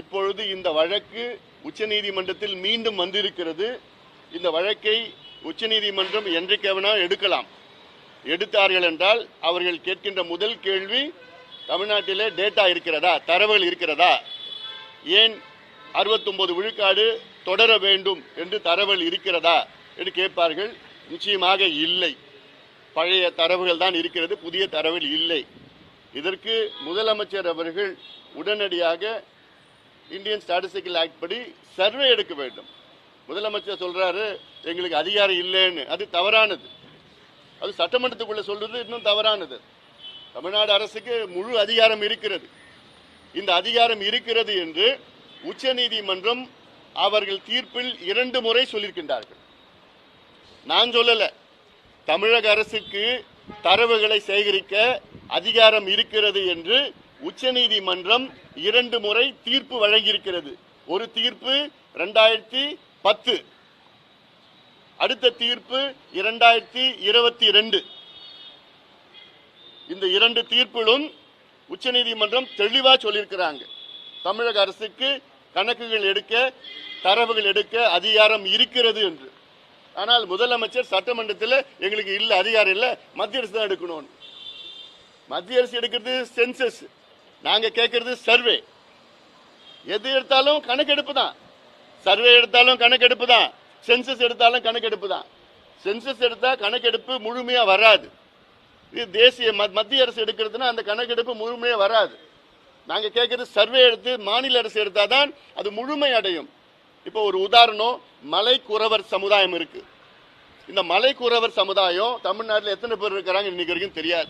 இப்பொழுது இந்த வழக்கு உச்சநீதிமன்றத்தில் மீண்டும் வந்திருக்கிறது. இந்த வழக்கை உச்சநீதிமன்றம் என்றைக்கவனா எடுக்கலாம். எடுத்தார்கள் என்றால் அவர்கள் கேட்கின்ற முதல் கேள்வி தமிழ்நாட்டிலே டேட்டா இருக்கிறதா? தரவுகள் இருக்கிறதா? ஏன் 69 விழுக்காடு தொடர வேண்டும் என்று தரவுகள் இருக்கிறதா என்று கேட்பார்கள்? நிச்சயமாக இல்லை. பழைய தரவுகள் தான் இருக்கிறது புதிய தரவுகள் இல்லை. இதற்கு முதலமைச்சர் அவர்கள் உடனடியாக இந்தியன் ஸ்டாட்டிஸ்டிக்கல் ஆக்ட் படி சர்வே எடுக்க வேண்டும். முதலமைச்சர் சொல்றாரு எங்களுக்கு அதிகாரம் இல்லைன்னு. அது தவறானது. அது சட்டமன்றத்துக்குள்ள சொல்றது இன்னும் தவறானது. தமிழ்நாடு அரசுக்கு முழு அதிகாரம் இருக்கிறது. இந்த அதிகாரம் இருக்கிறது என்று உச்சநீதிமன்றம் அவர்கள் தீர்ப்பில் இரண்டு முறை சொல்லியிருக்கின்றார்கள். நான் சொல்லல. தமிழக அரசுக்கு தரவுகளை சேகரிக்க அதிகாரம் இருக்கிறது என்று உச்சநீதிமன்றம் இரண்டு முறை தீர்ப்பு வழங்கியிருக்கிறது. ஒரு தீர்ப்பு ரெண்டாயிரத்தி பத்து. அடுத்த தீர்ப்பு இரண்டாயிரத்தி இருபத்தி ரெண்டு. இந்த இரண்டு தீர்ப்பிலும் உச்சநீதிமன்றம் தெளிவாக சொல்லியிருக்கிறாங்க. தமிழக அரசுக்கு கணக்குகள் எடுக்க தரவுகள் எடுக்க அதிகாரம் இருக்கிறது என்று. ஆனால் முதலமைச்சர் சட்டமன்றத்தில் எங்களுக்கு இல்லை அதிகாரம் இல்லை மத்திய அரசு தான் எடுக்கணும்னு. மத்திய அரசு எடுக்கிறது சென்சஸ். நாங்கள் கேட்குறது சர்வே எது எடுத்தாலும் கணக்கெடுப்பு தான். சர்வே எடுத்தாலும் கணக்கெடுப்பு தான். சென்சஸ் எடுத்தாலும் கணக்கெடுப்பு தான். சென்சஸ் எடுத்தால் கணக்கெடுப்பு முழுமையாக வராது. இது தேசிய ம- மத்திய அரசு எடுக்கிறதுனா அந்த கணக்கெடுப்பு முழுமையாக வராது. நாங்கள் கேட்குறது சர்வே எடுத்து மாநில அரசு எடுத்தால் தான் அது முழுமை அடையும். இப்போ ஒரு உதாரணம் மலைக்குறவர் சமுதாயம் இருக்கு. இந்த மலைக்குறவர் சமுதாயம் தமிழ்நாட்டில் எத்தனை பேர் இருக்கிறாங்க இன்னைக்கு வரைக்கும் தெரியாது.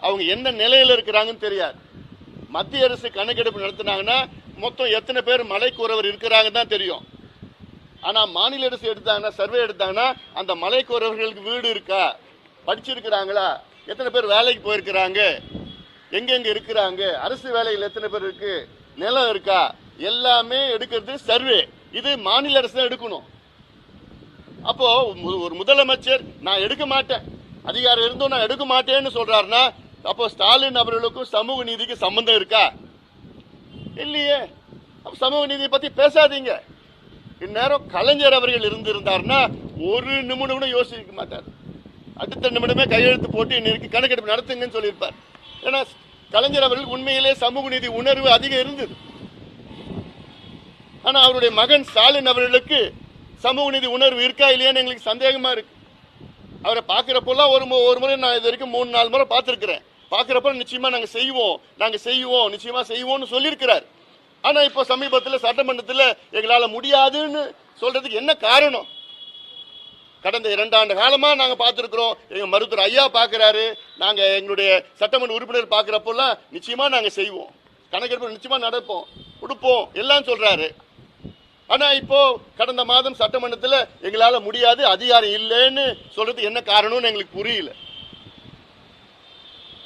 அவங்க என்ன நிலையில் இருக்கிறாங்கன்னு தெரியாது. மத்திய அரசு கணக்கெடுப்பு நடத்தினாங்கன்னா மொத்தம் எத்தனை பேர் மலைக்குறவர் இருக்கிறாங்க இருக்கிறாங்கன்னு தான் தெரியும். ஆனால் மாநில அரசு எடுத்தாங்கன்னா சர்வே எடுத்தாங்கன்னா அந்த மலைக்குறவர்களுக்கு வீடு இருக்கா? படிச்சிருக்கிறாங்களா? எத்தனை பேர் வேலைக்கு போயிருக்கிறாங்க? எங்கெங்க இருக்கிறாங்க? அரசு வேலையில் எத்தனை பேர் இருக்கு? நிலம் இருக்கா? எல்லாமே எடுக்கிறது சர்வே. இது மாநில அரசு தான் எடுக்கணும். அப்போ ஒரு முதலமைச்சர் நான் எடுக்க மாட்டேன். அதிகாரம் இருந்தும் நான் எடுக்க மாட்டேன்னு சொல்றாருன்னா அப்போ ஸ்டாலின் அவர்களுக்கும் சமூக நீதிக்கு சம்பந்தம் இருக்கா? இல்லையே. சமூக நீதியை பத்தி பேசாதீங்க. இந்நேரம் கலைஞர் அவர்கள் இருந்திருந்தார்னா ஒரு நிமிடம் கூட யோசிக்க மாட்டார். அடுத்த நிமிடமே கையெழுத்து போட்டு இன்னைக்கு கணக்கெடுப்பு நடத்துங்கன்னு சொல்லியிருப்பார். ஏன்னா கலைஞர் அவர்கள் உண்மையிலே சமூக நீதி உணர்வு அதிகம் இருந்தது. ஆனா அவருடைய மகன் ஸ்டாலின் அவர்களுக்கு சமூக நீதி உணர்வு இருக்கா இல்லையான்னு எங்களுக்கு சந்தேகமா இருக்கு. அவரை பார்க்குறப்பெல்லாம் ஒரு மு- ஒரு முறை நான் இது வரைக்கும் மூணு நாலு முறை பார்த்துருக்குறேன். பார்க்குறப்ப நிச்சயமாக நாங்கள் செய்வோம். நாங்கள் செய்வோம். நிச்சயமாக செய்வோம்னு சொல்லியிருக்கிறார். ஆனால் இப்போ சமீபத்தில் சட்டமன்றத்தில் எங்களால் முடியாதுன்னு சொல்கிறதுக்கு என்ன காரணம்? கடந்த இரண்டாண்டு காலமாக நாங்கள் பார்த்துருக்குறோம். எங்கள் மருத்துவர் ஐயா பார்க்கறாரு. நாங்கள் எங்களுடைய சட்டமன்ற உறுப்பினர் பார்க்குறப்பெல்லாம் நிச்சயமாக நாங்கள் செய்வோம். கணக்கெடுப்பு நிச்சயமாக நடப்போம். கொடுப்போம். எல்லாம் சொல்கிறாரு ஆனால் இப்போ கடந்த மாதம் சட்டமன்றத்தில் எங்களால் முடியாது அதிகாரம் இல்லைன்னு சொல்கிறதுக்கு என்ன காரணம்னு எங்களுக்கு புரியல.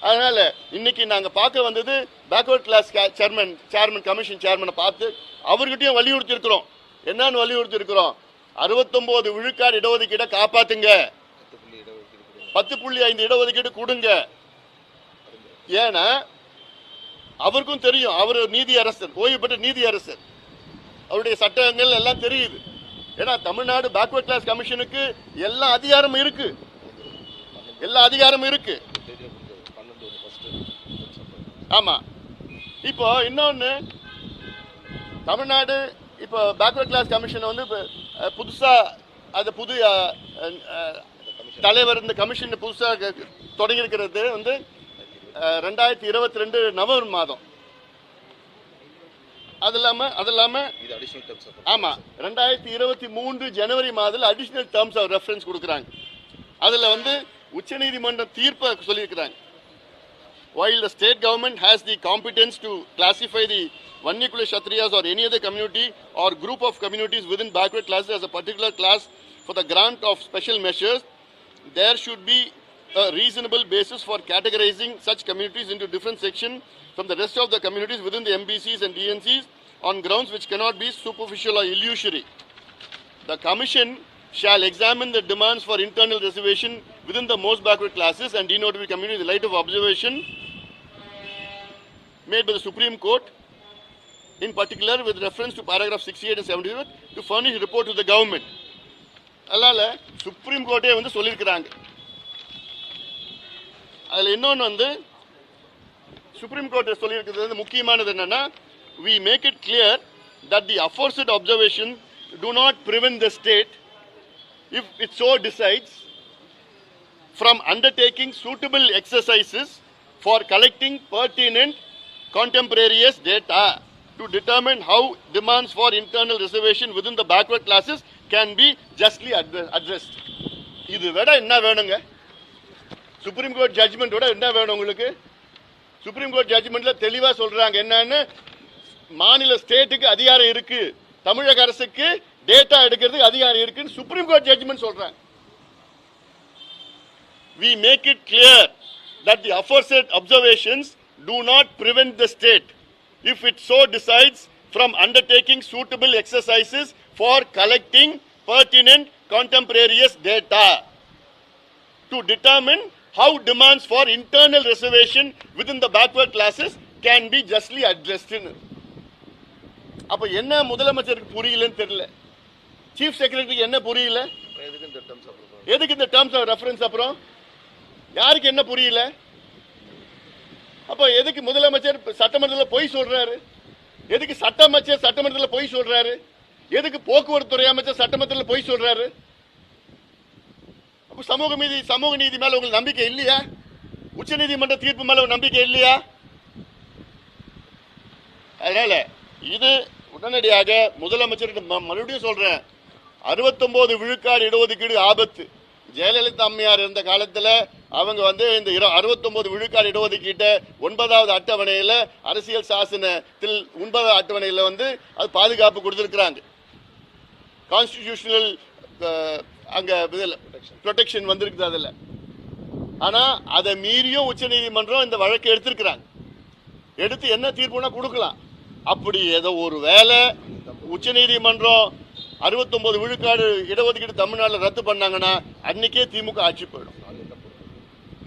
அதனால இன்னைக்கு நாங்கள் பார்க்க வந்தது backward class chairman chairman commission சேர்மனை பார்த்து அவர்கிட்டையும் வலியுறுத்திருக்கிறோம் என்னன்னு வலியுறுத்தி அறுபத்தொம்போது விழுக்காடு இடஒதுக்கீடை காப்பாத்துங்க. பத்து புள்ளி ஐந்து இடஒதுக்கீடு கொடுங்க. ஏன்னா அவருக்கும் தெரியும் அவர் நீதி அரசர் ஓய்வு பெற்ற நீதி அரசர் அவருடைய சட்டங்கள் எல்லாம் தெரியுது. ஏன்னா தமிழ்நாடு பேக்வர்ட் கிளாஸ் கமிஷனுக்கு எல்லா அதிகாரமும் இருக்கு. எல்லா அதிகாரமும் இருக்கு. ஆமா. இப்போ இன்னொன்னு தமிழ்நாடு இப்போ பேக்வர்ட் கிளாஸ் கமிஷன் வந்து இப்போ, அஹ், புதுசா அது புது தலைவர் இந்த கமிஷன் புதுசா தொடங்கி இருக்கிறது வந்து ரெண்டாயிரத்தி இருபத்தி ரெண்டு நவம்பர் மாதம். அது இல்லாம அது இல்லாம இது அடிஷனல் டேர்ம்ஸ் ஆஃப் ஆமா ரெண்டாயிரத்தி இருபத்தி மூன்று ஜனவரி மாதத்தில் அடிஷனல் டேர்ம்ஸ் ஆஃப் ரெஃபரன்ஸ் கொடுக்குறாங்க. அதுல வந்து உச்சநீதிமன்ற தீர்ப்பை சொல்லியிருக்கிறாங்க. While the state government has the competence to classify the Vannikula Kshatriyas or any other community or group of communities within backward classes as a particular class for the grant of special measures, there should be a reasonable basis for categorizing such communities into different sections from the rest of the communities within the MBCs and DNCs on grounds which cannot be superficial or illusory. The Commission shall examine the demands for internal reservation within the most backward classes and denotified community in the light of observation made by the Supreme Court in particular with reference to paragraph 68 and 77 to furnish report to the government அதனால supreme கோர்ட்டே வந்து சொல்லியிருக்கிறாங்க அதில் இன்னொன்று வந்து supreme court சொல்லியிருக்கிறது வந்து முக்கியமானது என்னன்னா we make it clear that the aforesaid observation do not prevent the state if it so decides from undertaking suitable exercises for collecting pertinent contemporaneous data to determine how demands for internal reservation within the backward classes can be justly addressed. இது விட என்ன வேணுங்க supreme court judgement என்ன வேணும் உங்களுக்கு supreme court ஜட்ஜ்மெண்ட்ல தெளிவா சொல்றாங்க என்னன்னு மாநில ஸ்டேட்டுக்கு அதிகாரம் இருக்கு தமிழக அரசுக்கு டேட்டா எடுக்கிறதுக்கு அதிகாரம் இருக்குன்னு சுப்ரீம் கோர்ட் ஜட்ஜ்மெண்ட் சொல்றாங்க we make it clear that the aforesaid observations do not prevent the state, if it so decides, from undertaking suitable exercises for collecting pertinent contemporaneous data to determine how demands for internal reservation within the backward classes can be justly addressed. ன்னு. அப்ப என்ன முதலமைச்சருக்கு புரியலன்னு தெரியல. Chief செக்ரட்டரிக்கு என்ன புரியல? எதுக்கு இந்த எதுக்கு இந்த டேர்ம்ஸ் ஆஃப் ரெஃபரன்ஸ் அப்புறம்? யாருக்கு என்ன புரியல? அப்போ எதுக்கு முதலமைச்சர் சட்டமன்றத்தில் பொய் சொல்றாரு? எதுக்கு சட்ட அமைச்சர் சட்டமன்றத்தில் பொய் சொல்றாரு? எதுக்கு போக்குவரத்து துறை அமைச்சர் சட்டமன்றத்தில் பொய் சொல்றாரு? அப்போ சமூக நீதி சமூக நீதி மேல உங்களுக்கு நம்பிக்கை இல்லையா? உச்சநீதிமன்ற தீர்ப்பு மேல நம்பிக்கை இல்லையா? அதனால இது உடனடியாக முதலமைச்சர்கிட்ட மறுபடியும் சொல்கிறேன் அறுபத்தொம்போது விழுக்காடு இடஒதுக்கீடு ஆபத்து. ஜெயலலிதா அம்மையார் இருந்த காலத்தில் அவங்க வந்து இந்த இரு- 69 விழுக்காடு இடஒதுக்கீட்ட ஒன்பதாவது அட்டவணையில் அரசியல் சாசனத்தில் ஒன்பதாவது அட்டவணையில் வந்து அது பாதுகாப்பு கொடுத்துருக்குறாங்க. கான்ஸ்டிடியூஷனல் அங்கே இதில் ப்ரொடெக்ஷன் வந்திருக்குது அதில். ஆனால் அதை மீறியும் உச்சநீதிமன்றம் இந்த வழக்கை எடுத்திருக்கிறாங்க. எடுத்து என்ன தீர்ப்புனா கொடுக்கலாம். அப்படி ஏதோ ஒரு வேலை. உச்சநீதிமன்றம் 69 விழுக்காடு இடஒதுக்கீடு தமிழ்நாட்டில் ரத்து பண்ணாங்கன்னா அன்னைக்கே திமுக ஆட்சி போயிடும்.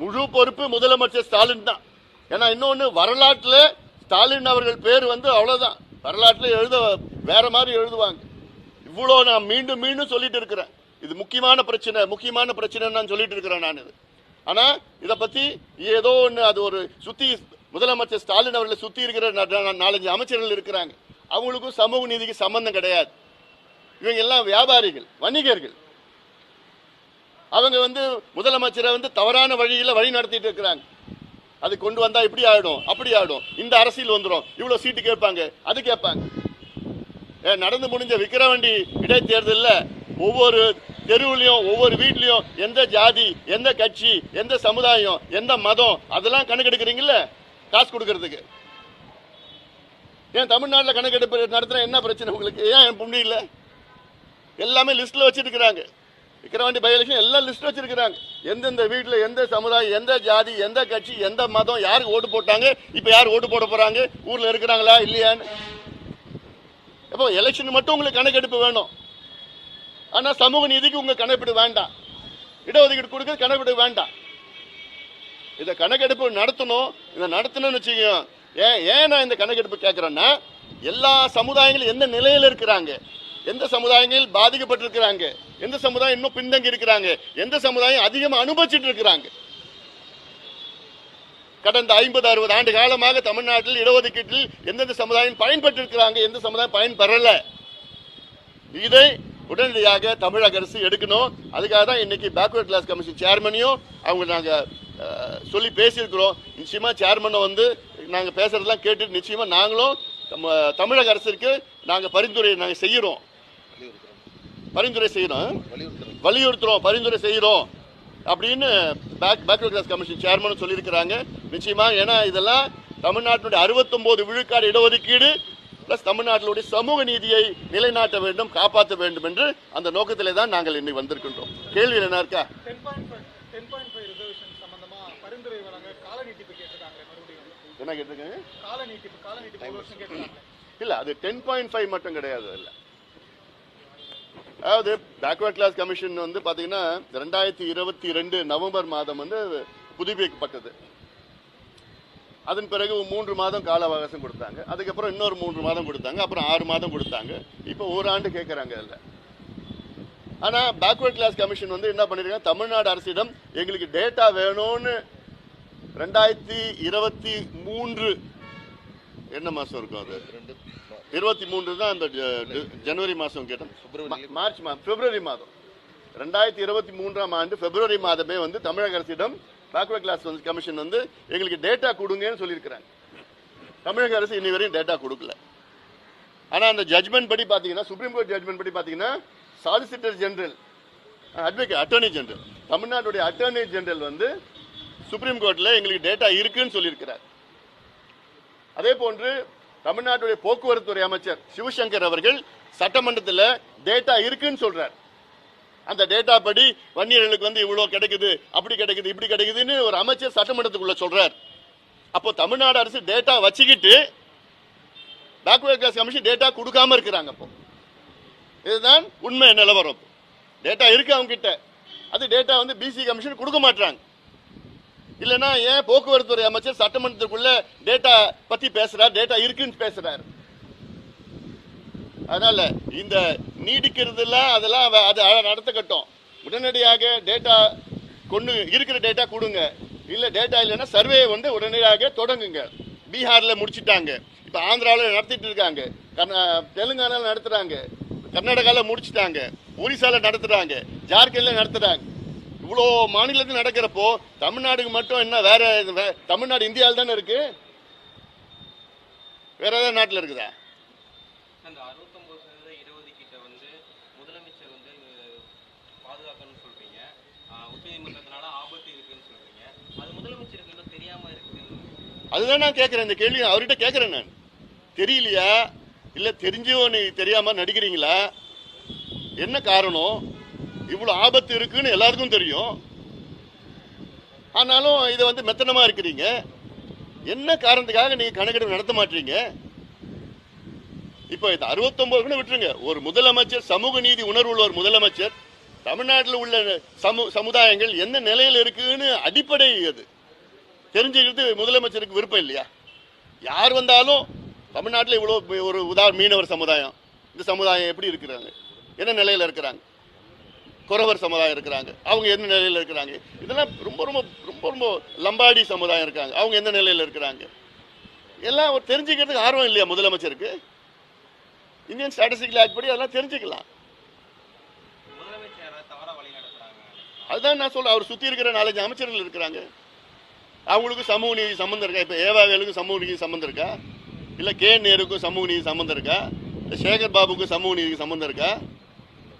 முழு பொறுப்பு முதலமைச்சர் ஸ்டாலின் தான். ஏன்னா இன்னொன்று வரலாற்றில் ஸ்டாலின் அவர்கள் பேர் வந்து அவ்வளோதான் வரலாற்றில் எழுத வேற மாதிரி எழுதுவாங்க. இவ்வளோ நான் மீண்டும் மீண்டும் சொல்லிட்டு இருக்கிறேன். இது முக்கியமான பிரச்சனை முக்கியமான பிரச்சனை நான் சொல்லிட்டு இருக்கிறேன் நான். இது ஆனால் இதை பற்றி ஏதோ ஒன்று அது ஒரு சுற்றி முதலமைச்சர் ஸ்டாலின் அவர்களை சுற்றி இருக்கிற நாலஞ்சு அமைச்சர்கள் இருக்கிறாங்க. அவங்களுக்கும் சமூக நீதிக்கு சம்பந்தம் கிடையாது. இவங்க எல்லாம் வியாபாரிகள் வணிகர்கள். அவங்க வந்து முதலமைச்சரை வந்து தவறான வழியில் வழி நடத்திட்டு இருக்கிறாங்க. அது கொண்டு வந்தா இப்படி ஆயிடும் அப்படி ஆயிடும். இந்த அரசியல் வந்துடும் இவ்வளவு சீட்டு கேட்பாங்க அது கேட்பாங்க. நடந்து முடிஞ்ச விக்கிரவண்டி இடைத்தேர்தலில் ஒவ்வொரு தெருவுலையும் ஒவ்வொரு வீட்லையும் எந்த ஜாதி எந்த கட்சி எந்த சமுதாயம் எந்த மதம் அதெல்லாம் கணக்கெடுக்கிறீங்களே காசு கொடுக்கறதுக்கு. ஏன் தமிழ்நாட்டில் கணக்கெடுப்பு நடத்துற என்ன பிரச்சனை உங்களுக்கு? ஏன் புண்ணி இல்லை? எல்லாமே லிஸ்ட்டில் வச்சிருக்கிறாங்க. விக்கிரவாண்டி பை எலெக்ஷன் எல்லாம் லிஸ்ட் வச்சிருக்கிறாங்க. எந்தெந்த வீட்டில் எந்த சமுதாயம் எந்த ஜாதி எந்த கட்சி எந்த மதம் யாருக்கு ஓட்டு போட்டாங்க இப்போ யார் ஓட்டு போட போகிறாங்க ஊரில் இருக்கிறாங்களா இல்லையான்னு? இப்போ எலெக்ஷன் மட்டும் உங்களுக்கு கணக்கெடுப்பு வேணும். ஆனால் சமூக நீதிக்கு உங்கள் கணக்கெடுப்பு வேண்டாம். இடஒதுக்கீடு கொடுக்க கணக்கெடுப்பு வேண்டாம். இதை கணக்கெடுப்பு நடத்தணும். இதை நடத்தணும்னு வச்சுக்கோங்க. ஏன் ஏன் நான் இந்த கணக்கெடுப்பு கேட்குறேன்னா எல்லா சமுதாயங்களும் எந்த நிலையில் இருக்கிறாங்க? எந்த சமுதாயங்கள் பாதிக்கப்பட்டிருக்கிறாங்க? எந்த சமுதாயம் இன்னும் பின்தங்கி இருக்கிறாங்க? எந்த சமுதாயம் அதிகமாக அனுபவிச்சுட்டு இருக்கிறாங்க? கடந்த ஐம்பது அறுபது ஆண்டு காலமாக தமிழ்நாட்டில் இடஒதுக்கீட்டில் எந்தெந்த சமுதாயம் பயன்பட்டிருக்கிறாங்க? எந்த சமுதாயம் பயன்பெறலை? இதை உடனடியாக தமிழக அரசு எடுக்கணும். அதுக்காக தான் இன்னைக்கு பேக்வர்ட் கிளாஸ் கமிஷன் சேர்மனையும் அவங்க நாங்கள் சொல்லி பேசியிருக்கிறோம். நிச்சயமாக சேர்மனை வந்து நாங்கள் பேசுகிறதெல்லாம் கேட்டுட்டு நிச்சயமாக நாங்களும் நம்ம தமிழக அரசுக்கு நாங்கள் பரிந்துரை நாங்கள் செய்கிறோம் பரிந்துரை செய்கிறோம் வலியுறுத்துகிறோம் பரிந்துரை செய்கிறோம் அப்படின்னு back backward class commission chairman சொல்லியிருக்கிறாங்க. நிச்சயமாக ஏன்னா இதெல்லாம் தமிழ்நாட்டினுடைய அறுபத்தொம்போது விழுக்காடு இடஒதுக்கீடு பிளஸ் தமிழ்நாட்டினுடைய சமூக நீதியை நிலைநாட்ட வேண்டும் காப்பாற்ற வேண்டும் என்று அந்த நோக்கத்திலே தான் நாங்கள் இன்னைக்கு வந்திருக்கின்றோம். கேள்வி என்ன இருக்கா ten point five ten point five reservation சம்பந்தமா பரிந்துரை வழங்க கால நீட்டிப்பு கேட்டிருக்காங்க மறுபடியும் என்ன கேட்டிருக்காங்க? கால நீட்டிப்பு நீட்டிப்பு இல்லை அது டென் பாயிண்ட் ஃபைவ் மட்டும் கிடையாது இல்லை அதாவது பேக்வர்ட் கிளாஸ் கமிஷன் வந்து பார்த்தீங்கன்னா ரெண்டாயிரத்தி இருபத்தி ரெண்டு நவம்பர் மாதம் வந்து புதுப்பிக்கப்பட்டது. அதன் பிறகு மூன்று மாதம் கால அவகாசம் கொடுத்தாங்க. அதுக்கப்புறம் இன்னொரு மூன்று மாதம் கொடுத்தாங்க. அப்புறம் ஆறு மாதம் கொடுத்தாங்க. இப்போ ஒரு ஆண்டு கேட்குறாங்க அதில். ஆனால் பேக்வர்ட் கிளாஸ் கமிஷன் வந்து என்ன பண்ணிருக்காங்க? தமிழ்நாடு அரசிடம் எங்களுக்கு டேட்டா வேணும்னு ரெண்டாயிரத்தி இருபத்தி மூன்று. என்ன மாதம் இருக்கும் அது? இருபத்தி மூன்று தான் அந்த ஜனவரி மாதம். மா- மார்ச் மா பிப்ரவரி மாதம். ரெண்டாயிரத்தி இருபத்தி மூன்றாம் ஆண்டு பிப்ரவரி மாதமே வந்து தமிழக அரசிடம் பேக்வர்ட் கிளாஸ் வந்து கமிஷன் வந்து எங்களுக்கு டேட்டா கொடுங்கன்னு சொல்லியிருக்கிறாங்க. தமிழக அரசு இன்னி வரையும் டேட்டா கொடுக்கல. ஆனால் அந்த ஜட்மெண்ட் படி பார்த்தீங்கன்னா சுப்ரீம் கோர்ட் ஜட்மெண்ட் படி பார்த்தீங்கன்னா solicitor general advocate attorney general தமிழ்நாட்டுடைய அட்டர்னி ஜெனரல் வந்து சுப்ரீம் கோர்ட்டில் எங்களுக்கு டேட்டா இருக்குன்னு சொல்லியிருக்கிறார். அதே போன்று தமிழ்நாட்டுடைய போக்குவரத்து துறை அமைச்சர் சிவசங்கர் அவர்கள் சட்டமன்றத்தில் டேட்டா இருக்குன்னு சொல்றார். அந்த டேட்டா படி வன்னியர்களுக்கு வந்து இவ்வளோ கிடைக்குது அப்படி கிடைக்குது இப்படி கிடைக்குதுன்னு ஒரு அமைச்சர் சட்டமன்றத்துக்குள்ள சொல்றார். அப்போ தமிழ்நாடு அரசு டேட்டா வச்சுக்கிட்டு பேக்வர்ட் கிளாஸ் கமிஷன் டேட்டா கொடுக்காம இருக்கிறாங்க அப்போ. இதுதான் உண்மை நிலவரம். டேட்டா இருக்கு அவங்க கிட்ட அது டேட்டா வந்து பிசி கமிஷன் கொடுக்க மாட்டாங்க இல்லைன்னா ஏன் போக்குவரத்து துறை அமைச்சர் சட்டமன்றத்துக்குள்ள டேட்டா பத்தி பேசுறார்? டேட்டா இருக்குன்னு பேசுறாரு. அதனால இந்த நீடிக்கிறதுலாம் அதெல்லாம் அது அ- நடத்தக்கட்டும். உடனடியாக டேட்டா கொண்டு இருக்கிற டேட்டா கொடுங்க. இல்லை டேட்டா இல்லைன்னா சர்வே வந்து உடனடியாக தொடங்குங்க. பீகாரில் முடிச்சிட்டாங்க. இப்போ ஆந்திராவில் நடத்திட்டு இருக்காங்க. கர்நா- தெலுங்கானால நடத்துகிறாங்க கர்நாடகாவில் முடிச்சிட்டாங்க. ஒரிசால நடத்துகிறாங்க ஜார்க்கண்டில் நடத்துகிறாங்க இவ்வளோ மாநிலத்தில் நடக்கிறப்போ தமிழ்நாடுக்கு மட்டும் என்ன வேற தமிழ்நாடு இந்தியாவில் தானே இருக்கு? வேற ஏதாவது நாட்டில் இருக்குதா? அதுதான் நான் கேட்குறேன் இந்த கேள்வி அவர்கிட்ட கேட்குறேன் நான். தெரியலையா? இல்லை தெரிஞ்சும் நீ தெரியாம நடிக்கிறீங்களா? என்ன காரணம்? இவ்வளோ ஆபத்து இருக்குன்னு எல்லாருக்கும் தெரியும். ஆனாலும் இதை வந்து மெத்தனமாக இருக்கிறீங்க. என்ன காரணத்துக்காக நீங்கள் கணக்கெடுப்பு நடத்த மாட்டீங்க? இப்போ இது அறுபத்தொம்பது கூட விட்டுருங்க. ஒரு முதலமைச்சர் சமூக நீதி உணர்வுள்ள ஒரு முதலமைச்சர் தமிழ்நாட்டில் உள்ள சமு சமுதாயங்கள் எந்த நிலையில் இருக்குன்னு அடிப்படை அது. தெரிஞ்சுக்கிறது முதலமைச்சருக்கு விருப்பம் இல்லையா? யார் வந்தாலும் தமிழ்நாட்டில் இவ்வளோ ஒரு உதா மீனவர் சமுதாயம் இந்த சமுதாயம் எப்படி இருக்கிறாங்க? என்ன நிலையில் இருக்கிறாங்க? குறவர் சமுதாயம் இருக்கிறாங்க. அவங்க எந்த நிலையில் இருக்கிறாங்க? இதெல்லாம் ரொம்ப ரொம்ப ரொம்ப ரொம்ப லம்பாடி சமுதாயம் இருக்காங்க. அவங்க எந்த நிலையில் இருக்கிறாங்க? எல்லாம் ஒரு தெரிஞ்சுக்கிறதுக்கு ஆர்வம் இல்லையா முதலமைச்சருக்கு? இந்தியன் ஸ்டாட்டிஸ்டிக்கல் ஆக்ட் படி அதெல்லாம் தெரிஞ்சுக்கலாம். அதுதான் நான் சொல்றேன். அவர் சுற்றி இருக்கிற நாலஞ்சு அமைச்சர்கள் இருக்கிறாங்க. அவங்களுக்கு சமூக நீதி சம்மந்தம் இருக்கா? இப்போ ஏவாவேலுக்கும் சமூக நீதி சம்மந்தம் இருக்கா? இல்லை கே நேருக்கும் சமூக நீதி சம்மந்தம் இருக்கா? இல்லை சேகர் பாபுக்கும் சமூக நீதி சம்மந்தம் இருக்கா?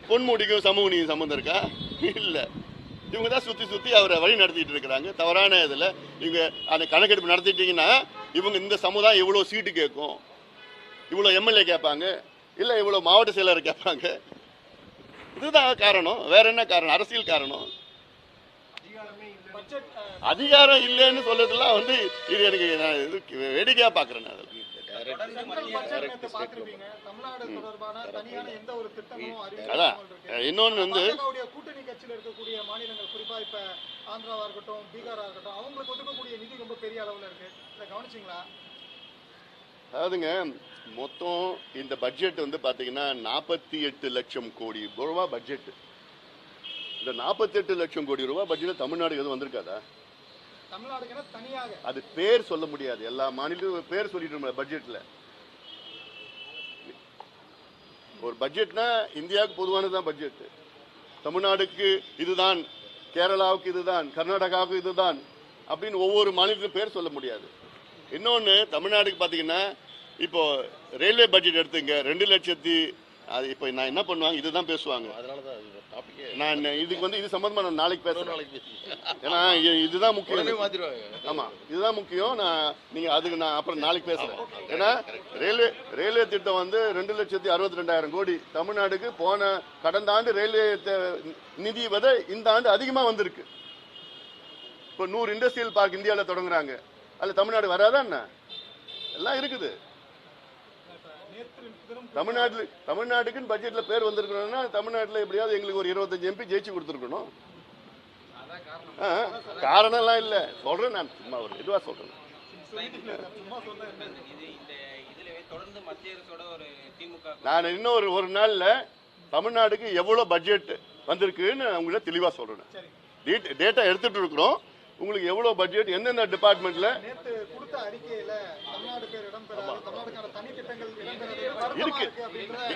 பொன்முடிக்கும் சமூக நீதி சம்மந்தம் இருக்கா? இல்லை. இவங்க தான் சுற்றி சுற்றி அவரை வழி நடத்திட்டு இருக்கிறாங்க. தவறான இதில் இவங்க அந்த கணக்கெடுப்பு நடத்திட்டீங்கன்னா இவங்க இந்த சமுதாயம் இவ்வளோ சீட்டு கேட்கும். இவ்வளோ எம்எல்ஏ கேட்பாங்க. இல்லை இவ்வளோ மாவட்ட செயலர் கேட்பாங்க. இதுதான் காரணம். வேற என்ன காரணம்? அரசியல் காரணம். அதிகாரம் இல்லைன்னு சொல்றதெல்லாம் வந்து இது எனக்கு நான் இது வேடிக்கையா பாக்குறேன் நான் அதில். தமிழ்நாடு தொடர்பான தனியான எந்த ஒரு திட்டமும் அதான் இன்னொன்று வந்து கூட்டணி கட்சியில் இருக்கக்கூடிய மாநிலங்கள் குறிப்பா இப்ப ஆந்திராவா இருக்கட்டும் பீகாரா இருக்கட்டும் அவங்களுக்கு ஒதுக்கக்கூடிய நிதி ரொம்ப பெரிய அளவுல இருக்கு இதை கவனிச்சிங்களா அதாவதுங்க மொத்தம் இந்த பட்ஜெட் வந்து பாத்தீங்கன்னா நாற்பத்தி எட்டு லட்சம் கோடி ரூபா பட்ஜெட் இந்த நாற்பத்தி எட்டு லட்சம் கோடி ரூபா பட்ஜெட்டில் தமிழ்நாடு எதுவும் வந்திருக்காதா? தமிழ்நாடுக்கு தனியாக. அது பேர் சொல்ல முடியாது. எல்லா மாநிலத்திலும் பேர் சொல்லிட்டு பட்ஜெட்ல ஒரு பட்ஜெட்னா இந்தியாவுக்கு பொதுவானதுதான் பட்ஜெட் தமிழ்நாடுக்கு இதுதான் கேரளாவுக்கு இதுதான் கர்நாடகாவுக்கு இதுதான் அப்படின்னு ஒவ்வொரு மாநிலத்திலும் பேர் சொல்ல முடியாது. இன்னொன்று தமிழ்நாடுக்கு பார்த்தீங்கன்னா இப்போ ரயில்வே பட்ஜெட் எடுத்துங்க. ரெண்டு லட்சத்தி அது இப்போ நான் என்ன பண்ணுவாங்க? இதுதான் பேசுவாங்க. அதனால தான் நான் இதுக்கு வந்து இது சம்பந்தமா நான் நாளைக்கு பேசுறேன். நாளைக்கு ஏன்னா இதுதான் முக்கியம். ஆமா இதுதான் முக்கியம். நான் நீங்க அதுக்கு நான் அப்புறம் நாளைக்கு பேசுறேன். ஏன்னா ரயில்வே ரயில்வே திட்டம் வந்து ரெண்டு லட்சத்தி அறுபத்தி ரெண்டாயிரம் கோடி. தமிழ்நாடுக்கு போன கடந்த ஆண்டு ரயில்வே நிதி விட இந்த ஆண்டு அதிகமா வந்திருக்கு. இப்போ நூறு இண்டஸ்ட்ரியல் பார்க் இந்தியாவில் தொடங்குறாங்க. அதில் தமிழ்நாடு வராதா என்ன? எல்லாம் இருக்குது. தமிழ்நாட்டில் தமிழ்நாட்டுக்குன்னு பட்ஜெட்டில் பேர் வந்திருக்கணும்னா தமிழ்நாட்டில் எப்படியாவது எங்களுக்கு ஒரு இருபத்தஞ்சு எம்பி ஜெயிச்சு கொடுத்துருக்கணும். காரணம்லாம் காரணம் எல்லாம் இல்லை. சொல்றேன் நான் சும்மா ஒரு இதுவா சொல்றேன். நான் இன்னும் ஒரு ஒரு நாளில் தமிழ்நாடுக்கு எவ்வளோ பட்ஜெட் வந்திருக்குன்னு உங்களை தெளிவாக சொல்கிறேன் டேட்டா எடுத்துட்டு இருக்கிறோம். உங்களுக்கு எவ்வளோ பட்ஜெட் எந்தெந்த டிபார்ட்மெண்ட்டில் இருக்கு.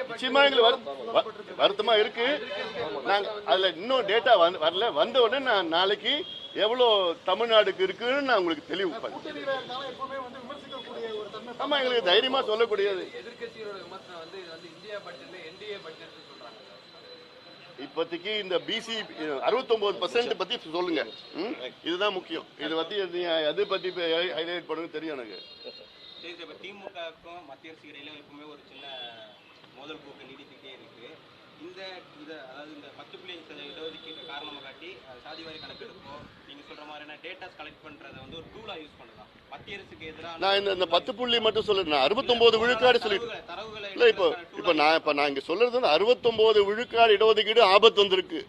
நிச்சயமா எங்களுக்கு வருத்தமா இருக்கு. நாங்க அதுல இன்னும் டேட்டா வரல. வந்த உடனே நான் நாளைக்கு எவ்வளோ தமிழ்நாடுக்கு இருக்குன்னு நான் உங்களுக்கு தெளிவு பண்ணேன் ஆமா எங்களுக்கு தைரியமா சொல்லக்கூடியது. எதிர்க்கட்சியோட விமர்சனம் வந்து இது வந்து இந்தியா பட்ஜெட்ல என்டிஏ பட்ஜெட் சொல்றாங்க. இப்போதைக்கு இந்த பிசி அறுபத்தொன்பது பர்சன்ட் பத்தி சொல்லுங்க? இதுதான் முக்கியம். இது பத்தி எதை பத்தி ஹைலைட் பண்ணுங்க தெரியும் எனக்கு. சரி இப்போ திமுகவுக்கும் மத்திய அரசு இடையில எப்பவுமே ஒரு சின்ன மோதல் போக்கு நீடித்துக்கிட்டே இருக்கு. இந்த இத அதாவது இந்த பத்து புள்ளி இடஒதுக்கீட்டு காரணமாக காட்டி சாதிவாரி கணக்கெடுப்போ நீங்க சொல்ற மாதிரியான டேட்டாஸ் கலெக்ட் பண்றதை வந்து ஒரு டூலா யூஸ் பண்ணலாம். மத்திய அரசுக்கு எதிரான நான் இந்த இந்த பத்து புள்ளி மட்டும் சொல்ல நான் அறுபத்தொன்பது விழுக்காடு சொல்லிட்டு தரவுகளை- இல்ல இப்போ இப்போ நான் இப்போ நான் இங்க சொல்றது வந்து அறுபத்தொன்பது விழுக்காடு இடஒதுக்கீடு ஆபத்து வந்திருக்கு.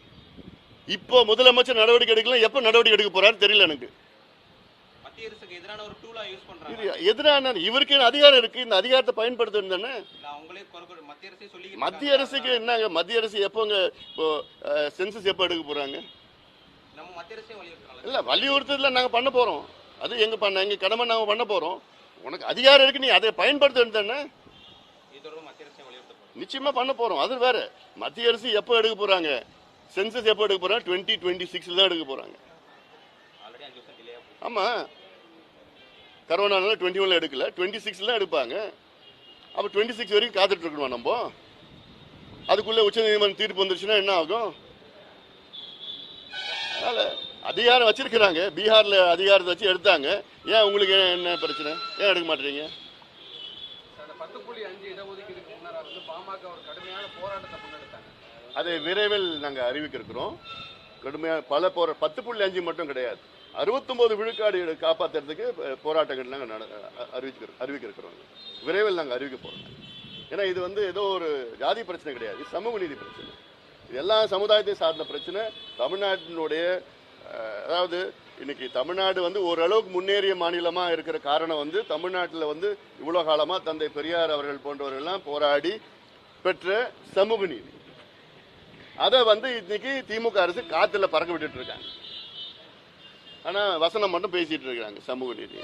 இப்போ முதலமைச்சர் நடவடிக்கை எடுக்கலாம் எப்போ நடவடிக்கை எடுக்க போறாரு தெரியல எனக்கு. மத்திய அரசுக்கு எதிரான ஒரு டூலா யூஸ் பண்றாங்க. எதிரான இவருக்கு அதிகாரம் இருக்கு? இந்த அதிகாரத்தை பயன்படுத்தணும் தானே? மத்திய அரசே சொல்லி மத்திய அரசுக்கு என்னங்க மத்திய அரசு எப்போங்க இப்போ சென்சஸ் எப்போ எடுக்க போறாங்க? நம்ம மத்திய அரசே வலியுறுத்தலாம் இல்ல வலியுறுத்தல நாங்க பண்ண போறோம். அது எங்க பண்ண எங்க கடமை நாங்க பண்ண போறோம். உனக்கு அதிகாரம் இருக்கு நீ அதை பயன்படுத்தணும் தானே? நிச்சயமா பண்ண போறோம். அது வேற மத்திய அரசு எப்போ எடுக்க போறாங்க? சென்சஸ் எப்போ எடுக்க போறாங்க? டுவெண்ட்டி டுவெண்ட்டி சிக்ஸ்ல தான் எடுக்க போறாங்க. ஆமா. கரோனால டுவெண்ட்டி ஒன்ல எடுக்கல. டுவெண்ட்டி சிக்ஸ்ல எடுப்பாங்க. அப்போ டுவெண்ட்டி சிக்ஸ் வரைக்கும் காத்துட்டு இருக்கணுமா நம்ம? அதுக்குள்ள உச்சநீதிமன்றம் தீர்ப்பு வந்துருச்சுன்னா என்ன ஆகும்? அதனால அதிகாரம் வச்சிருக்கிறாங்க. பீகார்ல அதிகாரத்தை வச்சு எடுத்தாங்க. ஏன் உங்களுக்கு என்ன- பிரச்சனை? ஏன் எடுக்க மாட்டீங்க அதை விரைவில் நாங்கள் அறிவிக்க இருக்கிறோம். கடுமையாக பல போரா பத்து புள்ளி அஞ்சு மட்டும் கிடையாது. அறுபத்தொம்போது விழுக்காடு காப்பாற்றுறதுக்கு போராட்டங்கள் நாங்கள் நட அறிவிக்க அறிவிக்க இருக்கிறோம் விரைவில் நாங்கள் அறிவிக்க போகிறோம் ஏன்னா இது வந்து ஏதோ ஒரு ஜாதி பிரச்சனை கிடையாது. சமூக நீதி பிரச்சனை. இது எல்லா சமுதாயத்தையும் சார்ந்த பிரச்சனை. தமிழ்நாட்டினுடைய அதாவது இன்னைக்கு தமிழ்நாடு வந்து ஓரளவுக்கு முன்னேறிய மாநிலமாக இருக்கிற காரணம் வந்து தமிழ்நாட்டில் வந்து இவ்வளோ காலமாக தந்தை பெரியார் அவர்கள் போன்றவர்கள்லாம் போராடி பெற்ற சமூக நீதி. அதை வந்து இன்னைக்கு திமுக அரசு காற்றுல பறக்க விட்டுட்டு இருக்காங்க. ஆனா வசனம் மட்டும் பேசிட்டு இருக்கிறாங்க சமூக நீதி